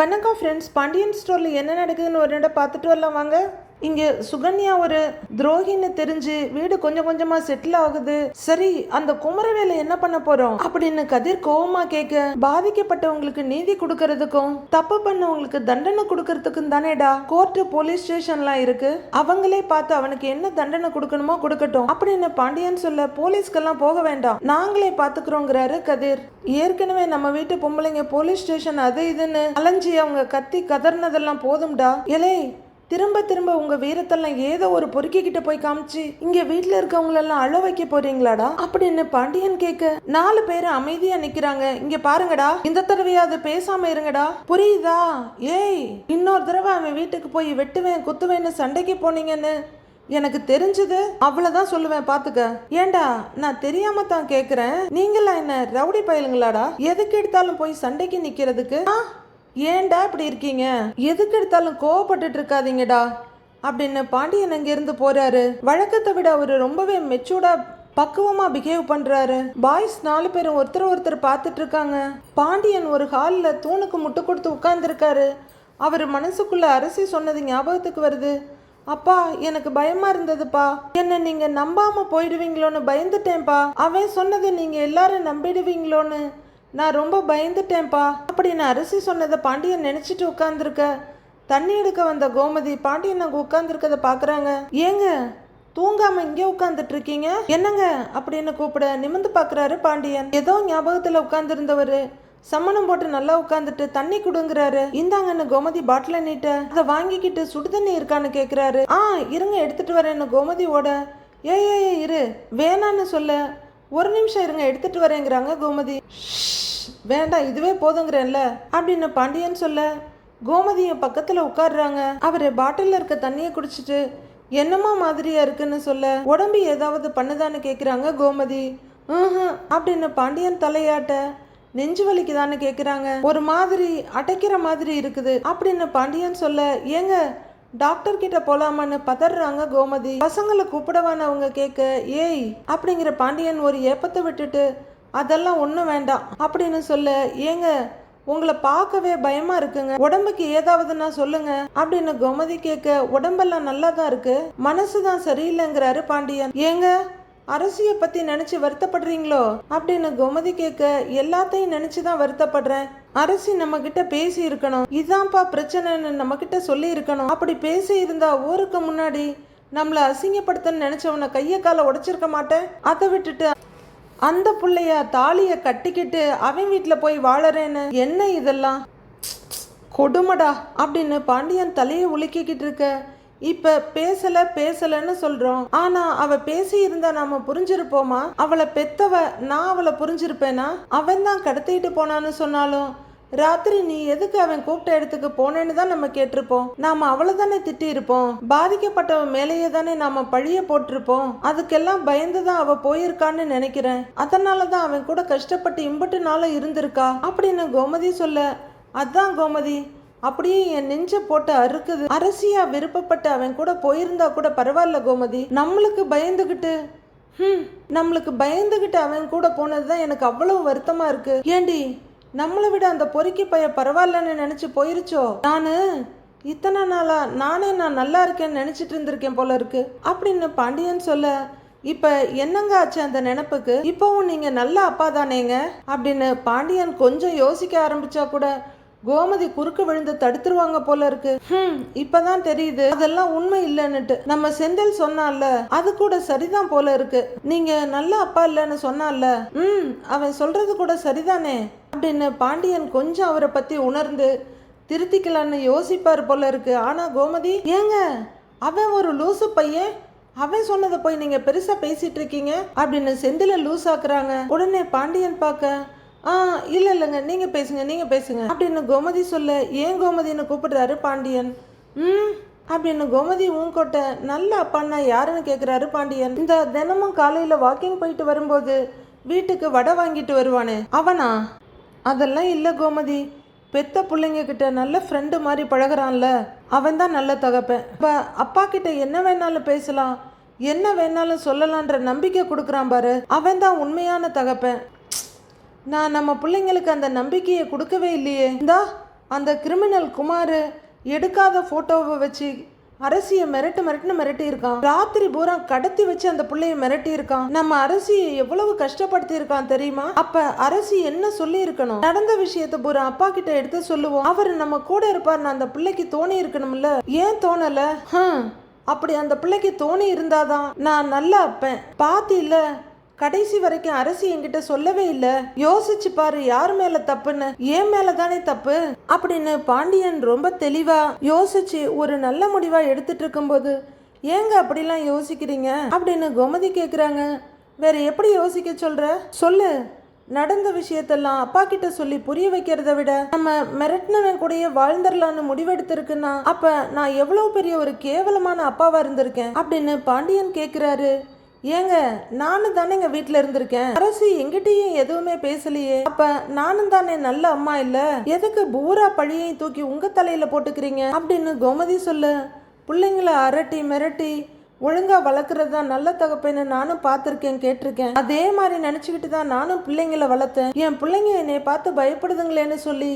வணக்கம் ஃப்ரெண்ட்ஸ் பாண்டியன் ஸ்டோரில் என்ன நடக்குதுன்னு ஒரு நட பார்த்துட்டு வரலாம் வாங்க. இங்கே சுகன்யா ஒரு துரோகின்னு தெரிஞ்சு வீடு கொஞ்சம் கொஞ்சமா செட்டில் ஆகுது. சரி அந்த குமரவேலை என்ன பண்ண போறோம்? அப்படின்னு கதிர் கோவமா கேட்க பாதிக்கப்பட்டவங்களுக்கு நீதி கொடுக்கறதுக்கும் தப்பு பண்ணவங்களுக்கு தண்டனை கொடுக்கறதுக்கும் தானேடா. கோர்ட்டு போலீஸ் ஸ்டேஷன்லாம் இருக்கு. அவங்களே பார்த்து அவனுக்கு என்ன தண்டனை கொடுக்கணுமோ கொடுக்கட்டும். அப்படின்னு பாண்டியன் சொல்ல போலீஸ்க்கெல்லாம் போக வேண்டாம். நாங்களே பாத்துக்கிறோங்கிறாரு கதிர். ஏற்கனவே நம்ம வீட்டு பொம்பளைங்க போலீஸ் ஸ்டேஷன் அது இதுன்னு அலைஞ்சி அவங்க கத்தி கதர்னதெல்லாம் போதும்டா. இலே திரும்ப திரும்ப உங்க வீரத்தெல்லாம் ஏதோ ஒரு பொறுக்கிக்கிட்ட போய் காமிச்சு இங்க வீட்டில் இருக்கவங்களெல்லாம் அழ வைக்க போறீங்களாடா? அப்படின்னு பாண்டியன் கேட்க நாலு பேர் அமைதியா நிக்கிறாங்க. இங்க பாருங்கடா இந்த தடவையாவது பேசாம இருங்கடா. புரியுதா? ஏய் இன்னொரு தடவை அவன் வீட்டுக்கு போய் வெட்டுவேன் குத்துவேன்னு சண்டைக்கு போனீங்கன்னு எனக்கு தெரிஞ்சது. அவ்வளவுதான் சொல்லுவேன் பாத்துக்க. ஏண்டா நான் தெரியாம தான் கேக்குறேன். நீங்களா என்ன ரவுடி பயலுங்களாடா? எதுக்கு எடுத்தாலும் போய் சண்டைக்கு நிக்கிறதுக்கு? ஆ? ஏன்டா இப்படி இருக்கீங்க? எதுக்கு எடுத்தாலும் கோவப்பட்டுட்டு இருக்காதீங்கடா. அப்படின்னு பாண்டியன் அங்கிருந்து போறாரு. வழக்கத்தை விட அவர் ரொம்பவே மெச்சூர்டா பக்குவமா பிஹேவ் பண்றாரு. பாய்ஸ் நாலு பேரும் ஒருத்தர் ஒருத்தர் பார்த்துட்டு இருக்காங்க. பாண்டியன் ஒரு ஹாலில் தூணுக்கு முட்டு கொடுத்து உட்கார்ந்துருக்காரு. அவர் மனசுக்குள்ள அரசி சொன்னது ஞாபகத்துக்கு வருது. அப்பா எனக்கு பயமா இருந்ததுப்பா. என்ன நீங்க நம்பாம போயிடுவீங்களோன்னு பயந்துட்டேன்ப்பா. அவன் சொன்னது நீங்க எல்லாரும் நம்பிடுவீங்களோன்னு நான் ரொம்ப பயந்துட்டேன்ப்பா. அப்படின்னு அரிசி சொன்னதை பாண்டியன் நினச்சிட்டு உட்காந்துருக்க தண்ணி எடுக்க வந்த கோமதி பாண்டியன் அங்கே உட்காந்துருக்கத பார்க்குறாங்க ஏங்க தூங்காம இங்கே உட்காந்துட்டு இருக்கீங்க என்னங்க? அப்படின்னு கூப்பிட நிமிந்து பார்க்குறாரு பாண்டியன். ஏதோ ஞாபகத்தில் உட்காந்துருந்தவர் சம்மணம் போட்டு நல்லா உட்காந்துட்டு தண்ணி கொடுங்குறாரு. இந்தாங்கன்னு கோமதி பாட்டில நீட்ட அதை வாங்கிக்கிட்டு சுடு தண்ணி இருக்கான்னு கேட்குறாரு ஆ இருங்க எடுத்துட்டு வரேன்னு கோமதி ஓட ஏ ஏ ஏ, இரு வேணான்னு சொல்ல. ஒரு நிமிஷம் இருங்க எடுத்துட்டு வரேங்கிறாங்க கோமதி. வேண்டாம் இதுவே போதுங்கிறேன்ல அப்படின்னு பாண்டியன் சொல்ல கோமதியும் பக்கத்தில் உட்கார்றாங்க. அவர் பாட்டிலில் இருக்க தண்ணியை குடிச்சிட்டு என்னமா மாதிரியா இருக்குன்னு சொல்ல உடம்பு ஏதாவது பண்ணுதான்னு கேட்குறாங்க கோமதி. "ம்ஹும்," அப்படின்னு பாண்டியன் தலையாட்ட நெஞ்சு வலிக்குதான்னு கேட்குறாங்க ஒரு மாதிரி அடைக்கிற மாதிரி இருக்குது அப்படின்னு பாண்டியன் சொல்ல ஏங்க டாக்டர் கிட்ட போலாமான்னு பதறாங்க கோமதி. பசங்களை கூப்பிடவான்னு அவங்க கேட்க ஏய் அப்படிங்கிற பாண்டியன் ஒரு ஏப்பத்தை விட்டுட்டு அதெல்லாம் ஒன்றும் வேண்டாம் அப்படின்னு சொல்ல ஏங்க உங்களை பார்க்கவே பயமா இருக்குங்க. உடம்புக்கு ஏதாவதுன்னா சொல்லுங்க அப்படின்னு கோமதி கேட்க உடம்பெல்லாம் நல்லா தான் இருக்கு. மனசு தான் சரியில்லைங்கிறாரு பாண்டியன். ஏங்க அரசியை பத்தி நினைச்சு வருத்தப்படுறீங்களோ? அப்படின்னு கோமதி கேட்க எல்லாத்தையும் நினச்சி தான் வருத்தப்படுறேன். அரசி நம்ம கிட்ட பேசி இருக்கணும் இதான்ப்பா பிரச்சனைன்னு நம்ம கிட்ட சொல்லி இருக்கணும் அப்படி பேசி இருந்தா ஊருக்கு முன்னாடி நம்மளை அசிங்கப்படுத்தன்னு நினைச்சவன கைய காலை உடைச்சிருக்க மாட்டேன். அதை விட்டுட்டு அந்த பிள்ளைய தாலிய கட்டிக்கிட்டு அவன் வீட்டுல போய் வாழறேன்னு. என்ன இதெல்லாம்? கொடுமடா அப்படின்னு பாண்டியன் தலையை உலுக்கிக்கிட்டு இருக்க இப்ப பேசல பேசலன்னு சொல்றோம். ஆனா அவ பேசி இருந்தா நாம புரிஞ்சிருப்போமா? அவளை பெத்தவ நான் அவளை புரிஞ்சிருப்பேனா? அவன் தான் கடத்திட்டு போனான்னு சொன்னாலும் ராத்திரி நீ எதுக்கு அவன் கூப்பிட்ட இடத்துக்கு போனேன்னு தான் நம்ம கேட்டிருப்போம். நாம அவளை தானே திட்டி இருப்போம் பாதிக்கப்பட்டவன் மேலேயே தானே நாம பழிய போட்டிருப்போம். அதுக்கெல்லாம் பயந்து தான் அவ போயிருக்கான்னு நினைக்கிறேன். அதனால தான் அவன் கூட கஷ்டப்பட்டு இம்பட்டு நாள இருந்திருக்கா? அப்படின்னு கோமதி சொல்ல அதான் கோமதி அப்படியே என் நெஞ்ச போட்டு அறுக்குது. அரசியா விருப்பப்பட்டு அவன் கூட போயிருந்தா கூட பரவாயில்ல கோமதி. நம்மளுக்கு பயந்துகிட்டு ஹம் நம்மளுக்கு பயந்துகிட்டு அவன் கூட போனது தான் எனக்கு அவ்வளவு வருத்தமா இருக்கு. ஏண்டி நம்மளை விட அந்த பொறுக்கி பைய பரவாயில்லன்னு நினைச்சு போயிருச்சோ? நானு இத்தனை நாளா நானே நான் நல்லா இருக்கேன்னு நினைச்சிட்டு இருந்திருக்கேன் போல இருக்கு. அப்படின்னு பாண்டியன் சொல்ல இப்ப என்னங்க ஆச்சு அந்த நினப்புக்கு? இப்பவும் நீங்க நல்ல அப்பா தானேங்க? அப்படின்னு பாண்டியன் கொஞ்சம் யோசிக்க ஆரம்பிச்சா கூட கோமதி குறுக்கு விழுந்து தடுத்துருவாங்க போல இருக்கு. ஹம் இப்பதான் தெரியுது. அதெல்லாம் உண்மை இல்லைன்னுட்டு. நம்ம செந்தில் சொன்னான்ல அது கூட சரிதான் போல இருக்கு. நீங்க நல்ல அப்பா இல்லைன்னு சொன்னான்ல. ம் அவன் சொல்றது கூட சரிதானே? அப்படின்னு பாண்டியன் கொஞ்சம் அவரை பத்தி உணர்ந்து திருத்திக்கலான்னு யோசிப்பார் போல இருக்கு. ஆனா கோமதி ஏங்க அவன் ஒரு லூசு பையன்? அவன் சொன்னதை போய் நீங்க பெருசா பேசிட்டு இருக்கீங்க? அப்படின்னு செந்தில லூஸ் ஆக்குறாங்க உடனே பாண்டியன் பார்க்க ஆ இல்லை இல்லைங்க. நீங்கள் பேசுங்க நீங்கள் பேசுங்க. அப்படின்னு கோமதி சொல்ல ஏன் கோமதின்னு கூப்பிடுறாரு பாண்டியன்? ம் அப்படின்னு கோமதி ஊங்கொட்ட நல்ல அப்பான்னா யாருன்னு கேட்குறாரு பாண்டியன். இந்த தினமும் காலையில் வாக்கிங் போயிட்டு வரும்போது வீட்டுக்கு வடை வாங்கிட்டு வருவானே. அவனா? அதெல்லாம் இல்லை கோமதி. பெத்த பிள்ளைங்க கிட்ட நல்ல ஃப்ரெண்டு மாதிரி பழகுறான்ல. அவன் தான் நல்ல தகப்பன். இப்போ அப்பா கிட்ட என்ன வேணாலும் பேசலாம். என்ன வேணாலும் சொல்லலான்ற நம்பிக்கை கொடுக்குறான் பாரு. அவன் தான் உண்மையான தகப்பேன். நான் நம்ம பிள்ளைங்களுக்கு அந்த நம்பிக்கையை கொடுக்கவே இல்லையே. இந்தா அந்த கிரிமினல் குமார் எடுக்காத ஃபோட்டோவை வச்சு அரசியை மிரட்டு மிரட்டுன்னு மிரட்டி இருக்கான் ராத்திரி பூரா கடத்தி வச்சு அந்த பிள்ளைய மிரட்டி இருக்கான் நம்ம அரசியை எவ்வளவு கஷ்டப்படுத்தி இருக்கான் தெரியுமா? அப்ப அரசி என்ன சொல்லி இருக்கணும் நடந்த விஷயத்த பூரா அப்பா கிட்ட எடுத்து சொல்லுவோம். அவர் நம்ம கூட இருப்பார் அந்த பிள்ளைக்கு தோணி இருக்கணும்ல? ஏன் தோணல? அப்படி அந்த பிள்ளைக்கு தோணி இருந்தாதான் நான் நல்லா அப்பேன் பாத்தியில கடைசி வரைக்கும் அரசி என்கிட்ட சொல்லவே இல்லை. யோசிச்சு பாரு யார் மேல தப்புன்னு? ஏன் மேல தானே தப்பு? அப்படின்னு பாண்டியன் ரொம்ப தெளிவா யோசிச்சு ஒரு நல்ல முடிவா எடுத்துட்டு இருக்கும்போது ஏங்க அப்படிலாம் யோசிக்கிறீங்க? அப்படின்னு கோமதி கேட்குறாங்க வேற எப்படி யோசிக்க சொல்ற? சொல்லு. நடந்த விஷயத்தெல்லாம் அப்பா கிட்ட சொல்லி புரிய வைக்கிறத விட நம்ம மிரட்டினவன் கூடயே வாழ்ந்துடலான்னு முடிவெடுத்திருக்குன்னா அப்ப நான் எவ்வளவு பெரிய ஒரு கேவலமான அப்பாவா இருந்திருக்கேன்? அப்படின்னு பாண்டியன் கேக்குறாரு. ஏங்க நானும் தானே எங்க வீட்டில் இருந்திருக்கேன். அரசு எங்கிட்டையும் எதுவுமே பேசலையே. அப்ப நானும் தானே நல்ல அம்மா இல்ல? எதுக்கு பூரா பழியையும் தூக்கி உங்க தலையில போட்டுக்கிறீங்க? அப்படின்னு கோமதி சொல்லு. பிள்ளைங்கள அரட்டி மிரட்டி ஒழுங்கா வளர்க்குறது தான் நல்ல தகப்பன்னு நானும் பார்த்துருக்கேன் கேட்டிருக்கேன். அதே மாதிரி நினச்சிக்கிட்டு தான் நானும் பிள்ளைங்கள வளர்த்தேன். என் பிள்ளைங்க என்னை பார்த்து பயப்படுதுங்களேன்னு சொல்லி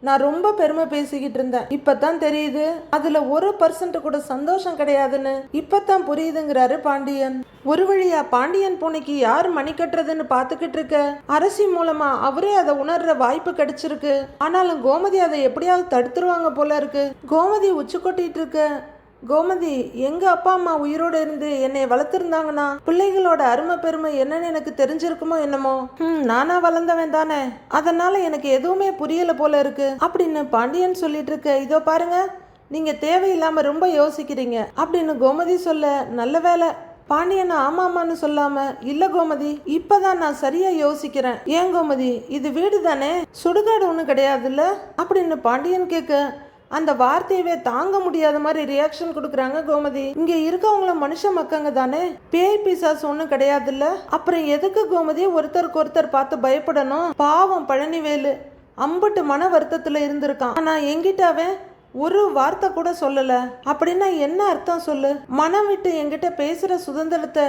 நான் ரொம்ப பெருமை பேசிக்கிட்டு இருந்தேன். இப்பதான் தெரியுது அதுல ஒரு பர்சன்ட் கூட சந்தோஷம் கிடையாதுன்னு இப்பதான் புரியுதுங்கிறாரு பாண்டியன். ஒரு வழியா பாண்டியன் பூனைக்கு யார் மணி கட்டுறதுன்னு பாத்துக்கிட்டு இருக்க? அரசி மூலமா அவரே அதை உணர்ற வாய்ப்பு கிடைச்சிருக்கு. ஆனாலும் கோமதி அதை எப்படியாவது தடுத்துருவாங்க போல இருக்கு. கோமதி உச்சி கொட்டிட்டு இருக்க. கோமதி எங்க அப்பா அம்மா உயிரோடு இருந்து என்னை வளர்த்துருந்தாங்கன்னா பிள்ளைகளோட அருமை பெருமை என்னன்னு எனக்கு தெரிஞ்சிருக்குமோ என்னமோ? ம் நானா வளர்ந்தவன் தானே. அதனால எனக்கு எதுவுமே புரியல போல இருக்கு. அப்படின்னு பாண்டியன் சொல்லிட்டு இருக்க இதோ பாருங்க நீங்க தேவையில்லாம ரொம்ப யோசிக்கிறீங்க. அப்படின்னு கோமதி சொல்ல நல்ல வேலை பாண்டியன் ஆமாமான்னு சொல்லாம இல்ல கோமதி இப்பதான் நான் சரியா யோசிக்கிறேன். ஏன் கோமதி இது வீடு தானே? சுடுகாடு ஒன்றும் கிடையாதுல்ல? அப்படின்னு பாண்டியன் கேட்க அந்த வார்த்தையவே தாங்க முடியாத மாதிரி ரியாக்ஷன் கொடுக்குறாங்க கோமதி. இங்க இருக்கவங்கள மனுஷ மக்கங்க தானே? பேய் பிசாசு ஒன்றும் கிடையாதுல்ல? அப்புறம் எதுக்கு கோமதி? ஒருத்தருக்கு ஒருத்தர் பார்த்து பயப்படணும். பாவம் பழனிவேலு. அம்பட்டு மன வருத்தத்துல இருந்திருக்கான். ஆனா எங்கிட்ட அவன் ஒரு வார்த்தை கூட சொல்லல. அப்படின்னா என்ன அர்த்தம் சொல்லு? மனம் விட்டு என்கிட்ட பேசுற சுதந்திரத்தை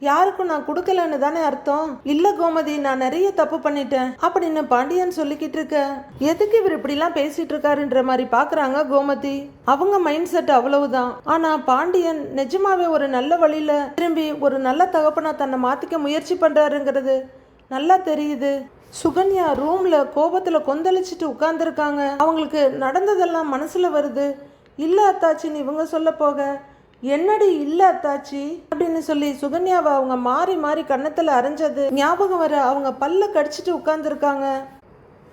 யாருக்கும் நான் கொடுக்கலன்னு தானே அர்த்தம்? இல்ல கோமதி நான் நிறைய தப்பு பண்ணிட்டேன் அப்படின்னு பாண்டியன் சொல்லிக்கிட்டு இருக்க. எதுக்கு இவர் இப்படிலாம் பேசிட்டு இருக்காருன்ற மாதிரி பாக்குறாங்க கோமதி. அவங்க மைண்ட் செட் அவ்வளவுதான். ஆனா பாண்டியன் நிஜமாவே ஒரு நல்ல வழியில திரும்பி ஒரு நல்ல தகப்பனா தன்னை மாத்திக்க முயற்சி பண்றாருங்கிறது நல்லா தெரியுது. சுகன்யா ரூம்ல கோபத்துல கொந்தளிச்சிட்டு உட்கார்ந்துருக்காங்க. அவங்களுக்கு நடந்ததெல்லாம் மனசுல வருது. இல்ல அத்தாச்சின்னு இவங்க சொல்ல போக. என்னடி இல்ல அத்தாச்சி? அப்படின்னு சொல்லி சுகன்யாவை அவங்க மாறி மாறி கன்னத்துல அரைஞ்சது ஞாபகம் வர அவங்க பல்ல கடிச்சிட்டு உட்கார்ந்துருக்காங்க.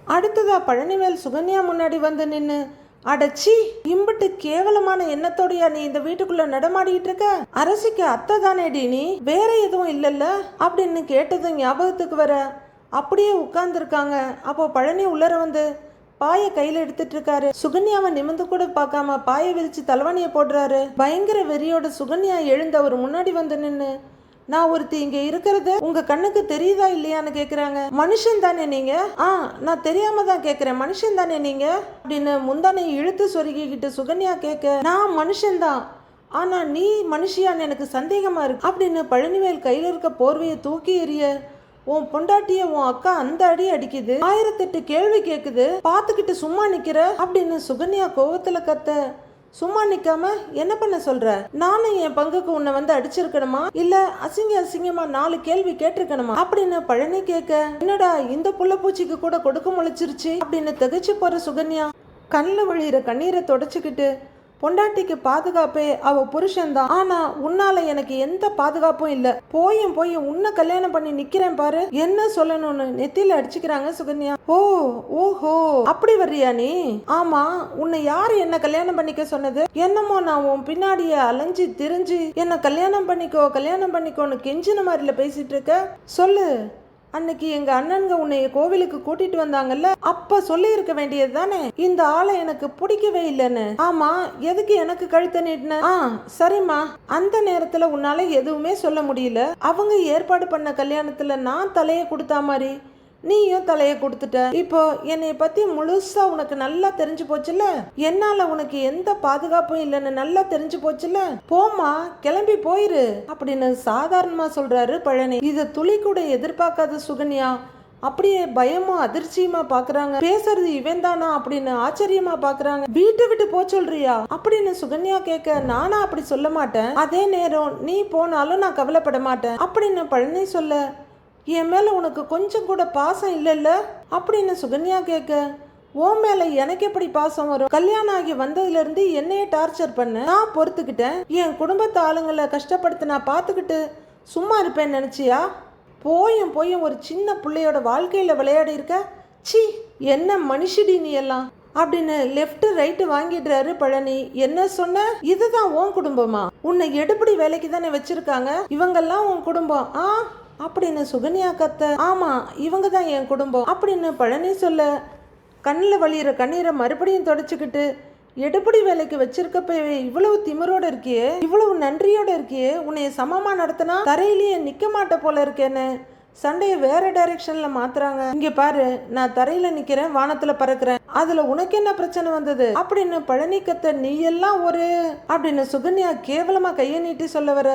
அடுத்ததா பழனிவேல் சுகன்யா முன்னாடி வந்து நின்று அடச்சி இம்பிட்டு கேவலமான எண்ணத்தோடயா நீ இந்த வீட்டுக்குள்ள நடமாடிட்டு இருக்க? அரசிக்கு அத்தை தானேடி நீ? வேற எதுவும் இல்லைல்ல? அப்படின்னு கேட்டதும் ஞாபகத்துக்கு வர அப்படியே உட்கார்ந்துருக்காங்க. அப்போ பழனி உள்ளர வந்து பாயை கையில எடுத்துட்டு இருக்காரு சுகன்யாவை நிமிந்து கூட பார்க்காம பாயை விரிச்சு தலைவணியை போடுறாரு. பயங்கர வெறியோட சுகன்யா எழுந்த அவர் முன்னாடி வந்து நின்னு நான் ஒருத்தி இங்க இருக்கிறது உங்க கண்ணுக்கு தெரியுதா இல்லையான்னு கேக்குறாங்க. மனுஷன் தானே நீங்க? ஆ நான் தெரியாம தான் கேக்குறேன். மனுஷன் தானே நீங்க? அப்படின்னு முந்தானை இழுத்து சொருகிக்கிட்டு சுகன்யா கேட்க நான் மனுஷன் தான். ஆனா நீ மனுஷியான்னு எனக்கு சந்தேகமா இருக்கு. அப்படின்னு பழனிவேல் கையில இருக்க போர்வையை தூக்கி எறிய உன் பொண்டாட்டிய உன் அக்கா அந்த அடி அடிக்குது. ஆயிரத்தெட்டு கேள்வி கேக்குது. பாத்துக்கிட்டு சும்மா நிக்கிற? அப்படின்னு சுகன்யா கோவத்துல கத்த. சும்மா நிக்காம என்ன பண்ண சொல்ற? நானும் என் பங்குக்கு உன்னை வந்து அடிச்சிருக்கணுமா? இல்ல அசிங்க அசிங்கமா நாலு கேள்வி கேட்டிருக்கணுமா? அப்படின்னு பழனி கேட்க என்னடா இந்த புள்ள பூச்சிக்கு கூட கொடுக்க முளைச்சிருச்சு அப்படின்னு திகச்சு போற சுகன்யா. கண்ணில் விழுகிற கண்ணீரை தொடச்சிக்கிட்டு பொண்டாட்டிக்கு பாதுகாப்பே அவ புருஷன்தான். ஆனா உன்னால எனக்கு எந்த பாதுகாப்பும் இல்ல. போயும் போய் உன்னை கல்யாணம் பண்ணி நிக்கிறேன் பாரு. என்ன சொல்லணும்னு நெத்தியில அடிச்சுக்கிறாங்க சுகன்யா. ஓ ஓஹோ. அப்படி வர்றியா நீ? ஆமா உன்னை யாரு என்ன கல்யாணம் பண்ணிக்க சொன்னது? என்னமோ நான் உன் பின்னாடியே அலைஞ்சு திரிஞ்சு என்ன கல்யாணம் பண்ணிக்கோ கல்யாணம் பண்ணிக்கோன்னு கெஞ்சின மாதிரில பேசிட்டு இருக்க. சொல்லு. அன்னைக்கு எங்க அண்ணனுங்க உன்னை கோவிலுக்கு கூட்டிட்டு வந்தாங்கல்ல அப்ப சொல்லி இருக்க வேண்டியது தானே? இந்த ஆளை எனக்கு பிடிக்கவே இல்லைன்னு. ஆமா எதுக்கு எனக்கு கழுத்த நீட்டின? ஆ சரிம்மா. அந்த நேரத்துல உன்னால எதுவுமே சொல்ல முடியல. அவங்க ஏற்பாடு பண்ண கல்யாணத்துல நான் தலையை கொடுத்தா மாதிரி. நீயும் தலையை கொடுத்துட்ட. இப்போ என்னை பத்தி முழுசா உனக்கு நல்லா தெரிஞ்சு போச்சுல என்னால உனக்கு எந்த பாதுகாப்பும் இல்லைன்னு நல்லா தெரிஞ்சு போச்சுல போம்மா கிளம்பி போயிரு அப்படின்னு சாதாரணமா சொல்றாரு பழனி. இத துளி கூட எதிர்பார்க்காத சுகன்யா. அப்படியே பயமும் அதிர்ச்சியுமா பாக்குறாங்க. பேசுறது இவன் தானா அப்படின்னு ஆச்சரியமா பாக்குறாங்க. வீட்டை விட்டு போ சொல்றியா? அப்படின்னு சுகன்யா கேட்க நானா அப்படி சொல்ல மாட்டேன். அதே நேரம் நீ போனாலும் நான் கவலைப்பட மாட்டேன் அப்படின்னு பழனி சொல்ல என் மேலே உனக்கு கொஞ்சம் கூட பாசம் இல்லைல்ல? அப்படின்னு சுகன்யா கேட்க ஓ மேல எனக்கு எப்படி பாசம் வரும்? கல்யாணம் ஆகி வந்ததுலேருந்து என்னையே டார்ச்சர் பண்ண. நான் பொறுத்துக்கிட்டேன். என் குடும்பத்து ஆளுங்களை கஷ்டப்படுத்த நான் பார்த்துக்கிட்டு சும்மா இருப்பேன் நினச்சியா? போயும் போயும் ஒரு சின்ன பிள்ளையோட வாழ்க்கையில் விளையாடி இருக்க? சி என்ன மனுஷடி நீ எல்லாம்? அப்படின்னு லெஃப்ட் ரைட்டு வாங்கிடுறாரு பழனி. என்ன சொன்ன? இதுதான் உன் குடும்பமா? உன்னை எடுபடி வேலைக்கு தானே வச்சிருக்காங்க? இவங்கெல்லாம் உன் குடும்பம். ஆ? அப்படின்னு சுகன்யா கத்த ஆமா இவங்க தான் என் குடும்பம் அப்படின்னு பழனி சொல்ல கண்ணில் வழியிற கண்ணீரை மறுபடியும் தொடச்சிக்கிட்டு எடுபடி வேலைக்கு வச்சிருக்கப்பவே இவ்வளவு திமிரோட இருக்கியே இவ்வளவு நன்றியோட இருக்கியே உன்னைய சமமா நடத்தினா தரையிலேயே நிக்க மாட்ட போல இருக்கேன்னு. சண்டையை வேற டைரக்ஷன்ல மாத்துறாங்க. இங்க பாரு நான் தரையில நிக்கிறேன் வானத்துல பறக்குறேன். அதுல உனக்கு என்ன பிரச்சனை வந்தது? அப்படின்னு பழனி கத்த நீ எல்லாம் ஒரு அப்படின்னு சுகன்யா கேவலமா கையை நீட்டி சொல்ல வர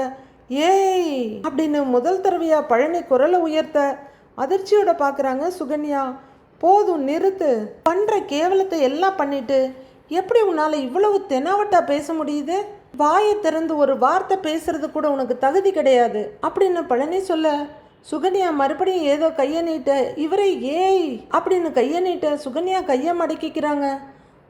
ஏய் அப்படின்னு முதல் தடவையா பழனி குரலை உயர்த்த அதிர்ச்சியோட பார்க்குறாங்க சுகன்யா. போதும் நிறுத்து. பண்ணுற கேவலத்தை எல்லாம் பண்ணிட்டு எப்படி உன்னால் இவ்வளவு தெனாவட்டா பேச முடியுது? வாயை திறந்து ஒரு வார்த்தை பேசுறது கூட உனக்கு தகுதி கிடையாது அப்படின்னு பழனி சொல்ல சுகன்யா மறுபடியும் ஏதோ கையை நீட்ட இவரை ஏய் அப்படின்னு கையை நீட்ட சுகன்யா கையை மடக்கிக்கிறாங்க.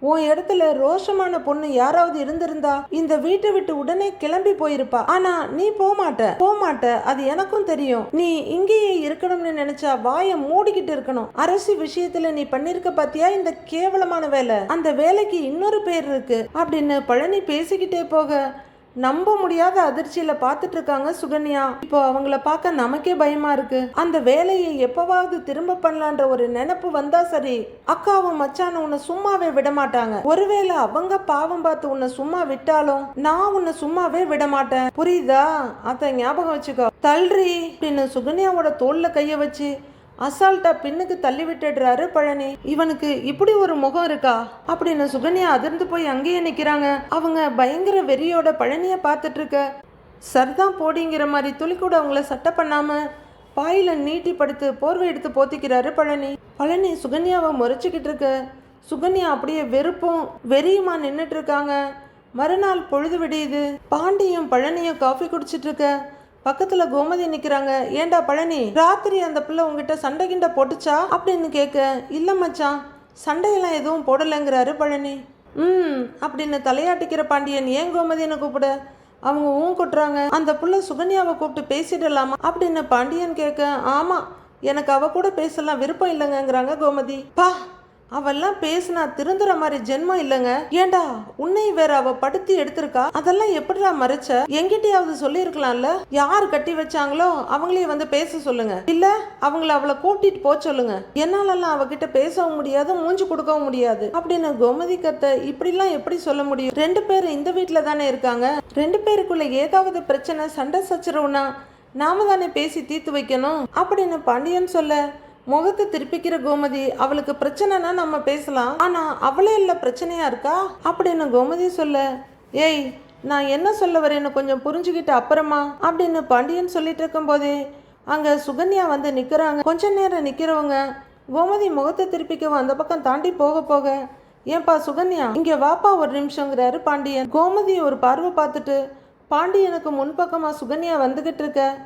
உன் இடத்துல ரோஷமான பொண்ணு யாராவது இருந்திருந்தா இந்த வீட்டை விட்டு உடனே கிளம்பி போயிருப்பா. ஆனா நீ போமாட்ட. போமாட்ட. அது எனக்கும் தெரியும். நீ இங்கேயே இருக்கணும்னு நினைச்சா வாயை மூடிக்கிட்டு இருக்கணும். அரசு விஷயத்துல நீ பண்ணிருக்க பாத்தியா? இந்த கேவலமான வேலை. அந்த வேலைக்கு இன்னொரு பேர் இருக்கு. அப்படின்னு பழனி பேசிக்கிட்டே போக நம்ப முடியாத அதிர்ச்சியில பார்த்துட்டு இருக்காங்க சுகன்யா. இப்போ அவங்கள பார்க்க நமக்கே பயமா இருக்கு. அந்த வேலையை எப்பவாவது திரும்ப பண்ணலான்ற ஒரு நினைப்பு வந்தா சரி. அக்காவும் மச்சான உன்னை சும்மாவே விட மாட்டாங்க ஒருவேளை அவங்க பாவம் பார்த்து உன்னை சும்மா விட்டாலும் நான் உன்னை சும்மாவே விட மாட்டேன் புரியுதா? அத ஞாபகம் வச்சுக்கோ. தள்ளுறி. அப்படின்னு சுகன்யாவோட தோல்ல கைய வச்சு அசால்ட்டா பின்னுக்கு தள்ளி விட்டுடுறாரு பழனி. இவனுக்கு இப்படி ஒரு முகம் இருக்கா? அப்படின்னு சுகன்யா அதிர்ந்து போய் அங்கேயே நிக்கிறாங்க. அவங்க பயங்கர வெறியோட பழனிய பார்த்துட்டு இருக்க சர்தான் போடிங்கிற மாதிரி துளி கூட அவங்கள சட்டை பண்ணாம பாயில நீட்டி படுத்து போர்வை எடுத்து போத்திக்கிறாரு பழனி. பழனி சுகன்யாவை முறைச்சிக்கிட்டு இருக்க. சுகன்யா அப்படியே வெறுப்பும் வெறியுமா நின்றுட்டு இருக்காங்க மறுநாள் பொழுது விடியுது. பாண்டியும் பழனியும் காஃபி குடிச்சிட்டு இருக்க பக்கத்துல கோமதி நிக்கிறாங்க. ஏண்டா பழனி ராத்திரி அந்த பிள்ளை உங்ககிட்ட சண்டை கிண்ட போட்டுச்சா? அப்படின்னு கேட்க இல்ல மச்சான் சண்டையெல்லாம் எதுவும் போடலைங்கிறாரு பழனி. ம் அப்படின்னு தலையாட்டிக்கிற பாண்டியன் ஏன் கோமதின்னு கூப்பிட? அவங்க ஊன் கொட்டுறாங்க. அந்த புள்ள சுகன்யாவை கூப்பிட்டு பேசிடலாமா? அப்படின்னு பாண்டியன் கேட்க ஆமா எனக்கு அவ கூட பேசலாம் விருப்பம் இல்லைங்கிறாங்க கோமதி. பா அவெல்லாம் பேசினா திருந்துற மாதிரி ஜென்மம் இல்லைங்க. ஏண்டா உன்னை வேற அவ படுத்தி எடுத்திருக்கா? அதெல்லாம் எப்படிடா மறைச்ச? எங்கிட்டயாவது சொல்லியிருக்கலாம்ல? யார் கட்டி வச்சாங்களோ அவங்களே வந்து பேச சொல்லுங்க. இல்ல அவங்கள அவளை கூட்டிட்டு போக சொல்லுங்க. என்னாலெல்லாம் அவகிட்ட பேசவும் முடியாது மூஞ்சி கொடுக்கவும் முடியாது. அப்படின்னு கோமதி கத்த இப்படிலாம் எப்படி சொல்ல முடியும்? ரெண்டு பேரும் இந்த வீட்டில் தானே இருக்காங்க. ரெண்டு பேருக்குள்ள ஏதாவது பிரச்சனை சண்டை சச்சரவுனா நாம தானே பேசி தீர்த்து வைக்கணும். அப்படின்னு பாண்டியன் சொல்ல முகத்தை திருப்பிக்கிற கோமதி அவளுக்கு பிரச்சனைனா நம்ம பேசலாம். ஆனா அவளே இல்லை பிரச்சனையா இருக்கா? அப்படின்னு கோமதி சொல்ல? ஏய் நான் என்ன சொல்ல வரேன்னு கொஞ்சம் புரிஞ்சுக்கிட்டு அப்புறமா? அப்படின்னு பாண்டியன் சொல்லிட்டு இருக்கும்போதே அங்க சுகன்யா வந்து நிக்கிறாங்க. கொஞ்ச நேரம் நிக்கிறவங்க கோமதி முகத்தை திருப்பிக்கவும் அந்த பக்கம் தாண்டி போக போக ஏன்பா சுகன்யா இங்க வாப்பா ஒரு நிமிஷங்கிறாரு பாண்டியன். கோமதி ஒரு பார்வை பார்த்துட்டு பாண்டியனுக்கு முன்பக்கமா சுகன்யா வந்துகிட்டு இருக்க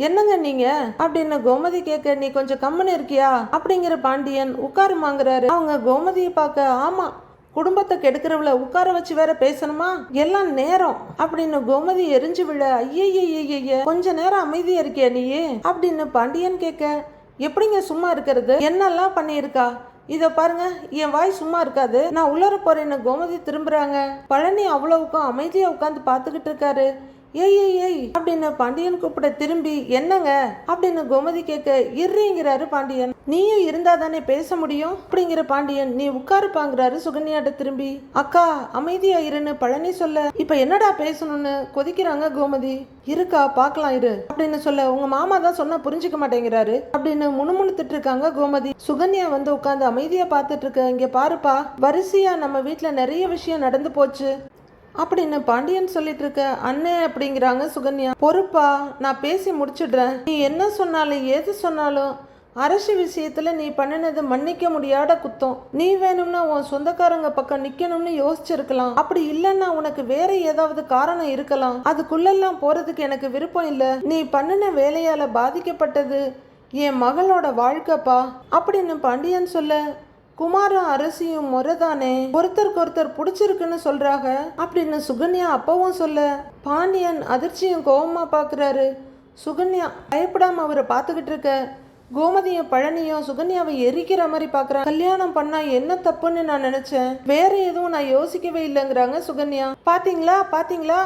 என்னங்க நீங்க? அப்படின்னு கோமதி கேட்க நீ கொஞ்சம் கம்முன்னு இருக்கியா? அப்படிங்கிற பாண்டியன் உட்காருமாங்கிறாரு அவங்க கோமதியை பார்க்க ஆமா குடும்பத்தை கெடுக்கிறவள உட்கார வச்சு வேற பேசணுமா? எல்லாம் நேரம். அப்படின்னு கோமதி எரிஞ்சு விழ ஐயய்ய கொஞ்ச நேரம் அமைதியா இருக்கியா நீயே? அப்படின்னு பாண்டியன் கேட்க எப்படிங்க சும்மா இருக்கிறது? என்னெல்லாம் பண்ணியிருக்கா? இதை பாருங்க என் வாய் சும்மா இருக்காது. நான் உள்ளர போறேன்னு கோமதி திரும்புறாங்க. பழனி அவ்வளவுக்கும் அமைதியா உட்காந்து பார்த்துக்கிட்டு இருக்காரு. ஏய் ஏய் ஏய் அப்படின்னு பாண்டியன் கூப்பிட திரும்பி என்னங்க? அப்படின்னு கோமதி கேட்க இர்றீங்கிறாரு பாண்டியன். நீயும் இருந்தா தானே பேச முடியும்? அப்படிங்கிற பாண்டியன் நீ உட்காருப்பாங்கிறாரு சுகன்யாட்ட திரும்பி. அக்கா அமைதியா இருன்னு பழனி சொல்ல இப்ப என்னடா பேசணும்னு கொதிக்கிறாங்க கோமதி? இருக்கா பார்க்கலாம் இரு அப்படின்னு சொல்ல உங்க மாமா தான் சொன்னா புரிஞ்சுக்க மாட்டேங்கிறாரு அப்படின்னு முணுமுணுத்துட்டு இருக்காங்க கோமதி. சுகன்யா வந்து உட்காந்து அமைதியா பார்த்துட்டு இருக்க இங்க பாருப்பா வரிசையா நம்ம வீட்டுல நிறைய விஷயம் நடந்து போச்சு. அப்படின்னு பாண்டியன் சொல்லிட்டு இருக்க? அண்ணே அப்படிங்கிறாங்க சுகன்யா. பொறுப்பா நான் பேசி முடிச்சிடுறேன். நீ என்ன சொன்னாலும் ஏது சொன்னாலும் அரசு விஷயத்துல நீ பண்ணினது மன்னிக்க முடியாத குத்தம். நீ வேணும்னா உன் சொந்தக்காரங்க பக்கம் நிக்கணும்னு யோசிச்சிருக்கலாம். அப்படி இல்லைன்னா உனக்கு வேற ஏதாவது காரணம் இருக்கலாம். அதுக்குள்ளெல்லாம் போறதுக்கு எனக்கு விருப்பம் இல்ல. நீ பண்ணின வேலையால பாதிக்கப்பட்டது என் மகளோட வாழ்க்கைப்பா. அப்படின்னு பாண்டியன் சொல்ல குமாரும் அரசியும் முறைதானே? ஒருத்தருக்கு ஒருத்தர் பிடிச்சிருக்குன்னு சொல்றாங்க. அப்படின்னு சுகன்யா அப்பவும் சொல்ல பாண்டியன் அதிர்ச்சியும் கோபமா பாக்குறாரு. சுகன்யா பயப்படாம அவரை பார்த்துக்கிட்டு இருக்க. கோமதியும் பழனியும் சுகன்யாவை எரிக்கிற மாதிரி பார்க்கறாங்க கல்யாணம் பண்ணா என்ன தப்புன்னு நான் நினைச்சேன். வேற எதுவும் நான் யோசிக்கவே இல்லைங்கிறாங்க சுகன்யா. பாத்தீங்களா? பாத்தீங்களா?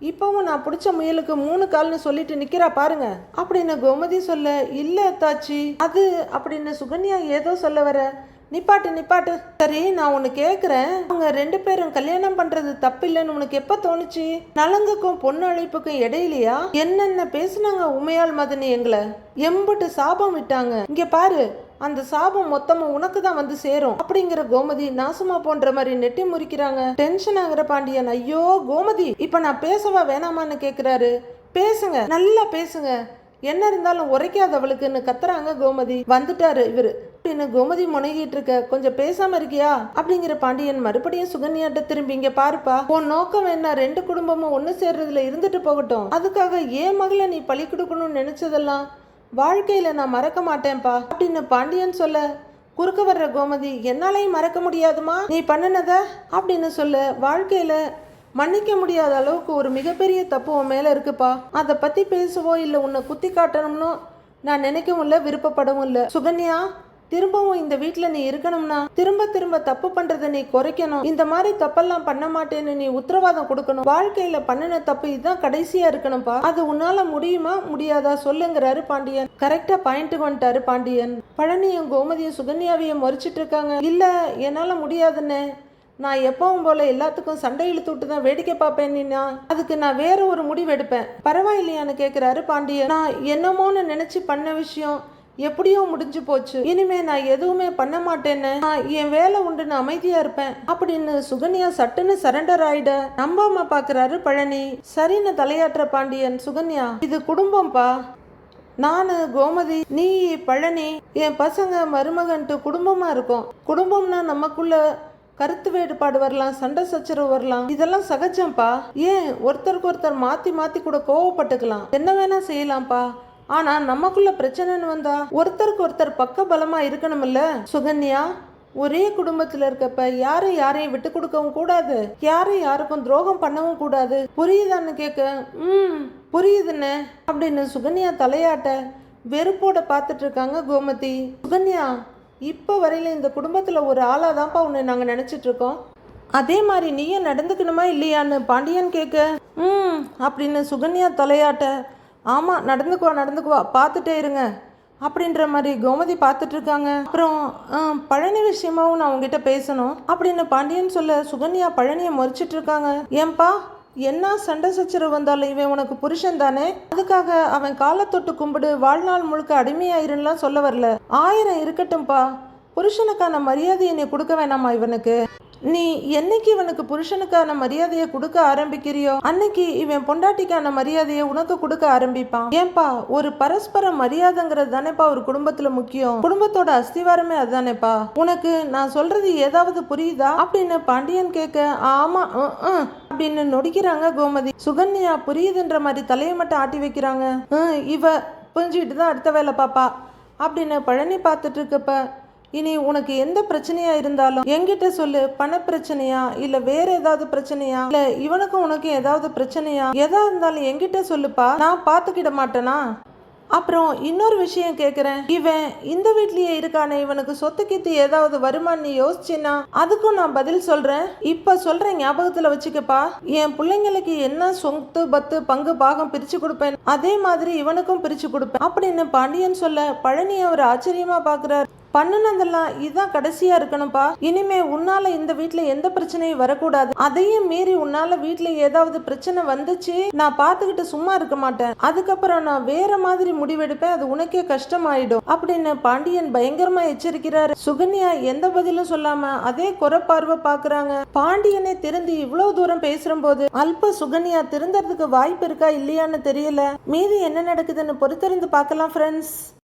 இப்பவும் நான் பிடிச்ச முயலுக்கு மூணு கால்னு சொல்லிட்டு நிக்கிறா பாருங்க. அப்படின்னு கோமதி சொல்ல இல்ல தாச்சி அது? அப்படின்னு சுகன்யா ஏதோ சொல்ல வர நிப்பாட்டு நிப்பாட்டு. சரி நான் உன்னை கேட்குறேன் அவங்க ரெண்டு பேரும் கல்யாணம் பண்றது தப்பு இல்லைன்னு உனக்கு எப்போ தோணுச்சு? நலங்குக்கும் பொண்ணு அழைப்புக்கும் இடையிலையா? என்னென்ன பேசுனாங்க உமையால் மதனி எங்களை? எம்புட்டு சாபம் விட்டாங்க. இங்க பாரு அந்த சாபம் மொத்தமும் உனக்கு தான் வந்து சேரும். அப்படிங்கிற கோமதி நாசமா போன்ற மாதிரி நெட்டி முறிக்கிறாங்க. டென்ஷன் ஆகுற பாண்டியன் ஐயோ கோமதி இப்ப நான் பேசவா வேணாமான்னு கேக்குறாரு. பேசுங்க நல்லா பேசுங்க. என்ன இருந்தாலும் உரைக்காதவளுக்குன்னு கத்துறாங்க கோமதி. வந்துட்டாரு இவரு. அப்படின்னு கோமதி முனகிட்டு இருக்க கொஞ்சம் பேசாம இருக்கியா? அப்படிங்கிற பாண்டியன் மறுபடியும் சுகன்யாட்ட திரும்பி இங்க பாருப்பா உன் நோக்கம் என்ன? ரெண்டு குடும்பமும் ஒன்னு சேர்றதுல இருந்துட்டு போகட்டும். அதுக்காக ஏன் மகளை நீ பழி கொடுக்கணும்னு நினைச்சதெல்லாம் வாழ்க்கையில நான் மறக்க மாட்டேன்ப்பா அப்படின்னு பாண்டியன் சொல்ல குறுக்க வர்ற கோமதி என்னாலையும் மறக்க முடியாதுமா? நீ பண்ணினத? அப்படின்னு சொல்ல வாழ்க்கையில மன்னிக்க முடியாத அளவுக்கு ஒரு மிகப்பெரிய தப்பு உன் மேல இருக்குப்பா. அதை பத்தி பேசவோ இல்லை உன்னை குத்தி காட்டணும்னு நான் நினைக்கவும் இல்லை விருப்பப்படவும் இல்லை. சுகன்யா திரும்பவும் இந்த வீட்டில் நீ இருக்கணும்னா திரும்ப திரும்ப தப்பு பண்றதை நீ குறைக்கணும். இந்த மாதிரி தப்பெல்லாம் பண்ண மாட்டேன்னு நீ உத்தரவாதம் கொடுக்கணும். வாழ்க்கையில பண்ணின தப்பு இதுதான் கடைசியா இருக்கணும்ப்பா. அது உன்னால முடியுமா? முடியாதா? சொல்லுங்கிறாரு பாண்டியன். கரெக்டா பாயிண்ட்டுக்கு வந்துட்டாரு பாண்டியன். பழனியும் கோமதியும் சுகன்யாவையும் மறிச்சிட்டு இருக்காங்க. இல்ல என்னால முடியாதுன்னு. நான் எப்பவும் போல எல்லாத்துக்கும் சண்டை இழுத்து விட்டு தான் வேடிக்கை பார்ப்பேன் நீனா அதுக்கு நான் வேற ஒரு முடிவு எடுப்பேன். பரவாயில்லையான்னு கேட்குறாரு பாண்டியன். நான் என்னமோன்னு நினைச்சு பண்ண விஷயம் எப்படியோ முடிஞ்சு போச்சு. இனிமே நான் எதுவுமே பண்ண மாட்டேன்னு. நான் என் வேலை உண்டு நான் அமைதியா இருப்பேன். அப்படின்னு சுகன்யா சட்டுன்னு சரண்டர் ஆயிட. நம்பாம பாக்குறாரு பழனி. சரின்னு தலையாற்ற பாண்டியன் சுகன்யா இது குடும்பம்ப்பா நானு கோமதி நீ பழனி என் பசங்க மருமகன்ட்டு குடும்பமா இருக்கும். குடும்பம்னா நமக்குள்ள கருத்து வேறுபாடு வரலாம் சண்டை சச்சரவு வரலாம். இதெல்லாம் சகஜம்ப்பா ஏன் ஒருத்தருக்கு ஒருத்தர் மாத்தி மாத்தி கூட கோவப்பட்டுக்கலாம். என்ன வேணா செய்யலாம்ப்பா ஆனா நமக்குள்ள பிரச்சனைன்னு வந்தா? ஒருத்தருக்கு ஒருத்தர் பக்க பலமா இருக்கணும்ல? சுகன்யா ஒரே குடும்பத்துல இருக்கப்ப யாரும் யாரையும் விட்டு கொடுக்கவும் கூடாது. யாரும் யாருக்கும் துரோகம் பண்ணவும் கூடாது. புரியுதான்னு கேட்க ம் புரியுதுன்னு அப்படின்னு சுகன்யா தலையாட்ட வெறுப்போட பார்த்துட்டு இருக்காங்க கோமதி. சுகன்யா இப்போ வரையில இந்த குடும்பத்தில் ஒரு ஆளாக தான்ப்பா உன்னை நாங்கள் நினச்சிட்டு இருக்கோம். அதே மாதிரி நீயும் நடந்துக்கணுமா இல்லையான்னு பாண்டியன் கேட்க ம் அப்படின்னு சுகன்யா தலையாட்ட ஆமாம் நடந்துக்குவா நடந்துக்குவா பார்த்துட்டே இருங்க. அப்படின்ற மாதிரி கோமதி பார்த்துட்ருக்காங்க. அப்புறம் பழனி விஷயமாவும் நான் உங்ககிட்ட பேசணும் அப்படின்னு பாண்டியன் சொல்ல சுகன்யா பழனியை முறைச்சிட்டு இருக்காங்க ஏன்பா என்ன சண்டை சச்சரவு வந்தாலும் இவன் உனக்கு புருஷன் தானே? அதுக்காக அவன் காலை தொட்டு கும்பிடு வாழ்நாள் முழுக்க அடிமையாயிருன்லாம் சொல்ல வரல. ஆயிரம் இருக்கட்டும்பா. புருஷனுக்கான மரியாதையை நீ கொடுக்க வேணாமா இவனுக்கு? நீ என்னைக்கு இவனுக்கு புருஷனுக்கான மரியாதையை கொடுக்க ஆரம்பிக்கிறியோ? அன்னைக்கு இவன் பொண்டாட்டிக்கான மரியாதையை உனக்கு கொடுக்க ஆரம்பிப்பான். ஏன்பா ஒரு பரஸ்பர மரியாதைங்கிறது தானேப்பா ஒரு குடும்பத்துல முக்கியம்? குடும்பத்தோட அஸ்திவாரமே அதுதானேப்பா. உனக்கு நான் சொல்றது ஏதாவது புரியுதா? அப்படின்னு பாண்டியன் கேட்க ஆமா அப்படின்னு நொடிக்கிறாங்க கோமதி. சுகன்யா புரியுதுன்ற மாதிரி தலையை மட்டும் ஆட்டி வைக்கிறாங்க. இவ புரிஞ்சுக்கிட்டு தான் அடுத்த வேலை பாப்பா. அப்படின்னு பழனி பார்த்துட்டு இருக்கப்ப இனி உனக்கு எந்த பிரச்சனையா இருந்தாலும் என்கிட்ட சொல்லு. பண பிரச்சனையா இல்ல வேற ஏதாவது பிரச்சனையா? இல்ல இவனுக்கும் உனக்கும் ஏதாவது பிரச்சனையா? எதா இருந்தாலும் என்கிட்ட சொல்லுப்பா. நான் பாத்துக்கிட மாட்டேனா? அப்புறம் இன்னொரு விஷயம் கேக்குறேன். இவன் இந்த வீட்லயே இருக்கானே. இவனுக்கு சொத்து கித்து ஏதாவது வருமான்னு யோசிச்சின்னா அதுக்கும் நான் பதில் சொல்றேன். இப்ப சொல்றேன் ஞாபகத்துல வச்சுக்கப்பா. என் பிள்ளைங்களுக்கு என்ன சொத்து பத்து பங்கு பாகம் பிரிச்சு கொடுப்பேன். அதே மாதிரி இவனுக்கும் பிரிச்சு கொடுப்பேன். அப்படின்னு பாண்டியன் சொல்ல பழனி அவர் ஆச்சரியமா பாக்குறாரு. பண்ணினதெல்லாம் இதான் கடைசியா இருக்கணும்ப்பா இனிமே உன்னால இந்த வீட்டுல எந்த பிரச்சனையும் வரக்கூடாது. அதையும் மீறி உன்னால வீட்டுல ஏதாவது பிரச்சனை வந்துச்சு நான் பார்த்துக்கிட்டு சும்மா இருக்க மாட்டேன். அதுக்கப்புறம் நான் வேற மாதிரி முடிவெடுப்பேன் அது உனக்கே கஷ்டமாயிடும். அப்படின்னு பாண்டியன் பயங்கரமா எச்சரிக்கிறாரு. சுகன்யா எந்த பதிலும் சொல்லாம அதே குறப்பார்வை பாக்குறாங்க. பாண்டியனே திருந்தி இவ்வளவு தூரம் பேசுற போது அல்ப சுகன்யா திருந்தறதுக்கு வாய்ப்பு இருக்கா இல்லையான்னு தெரியல. மீதி என்ன நடக்குதுன்னு பொறுத்திருந்து பார்க்கலாம் ஃப்ரெண்ட்ஸ்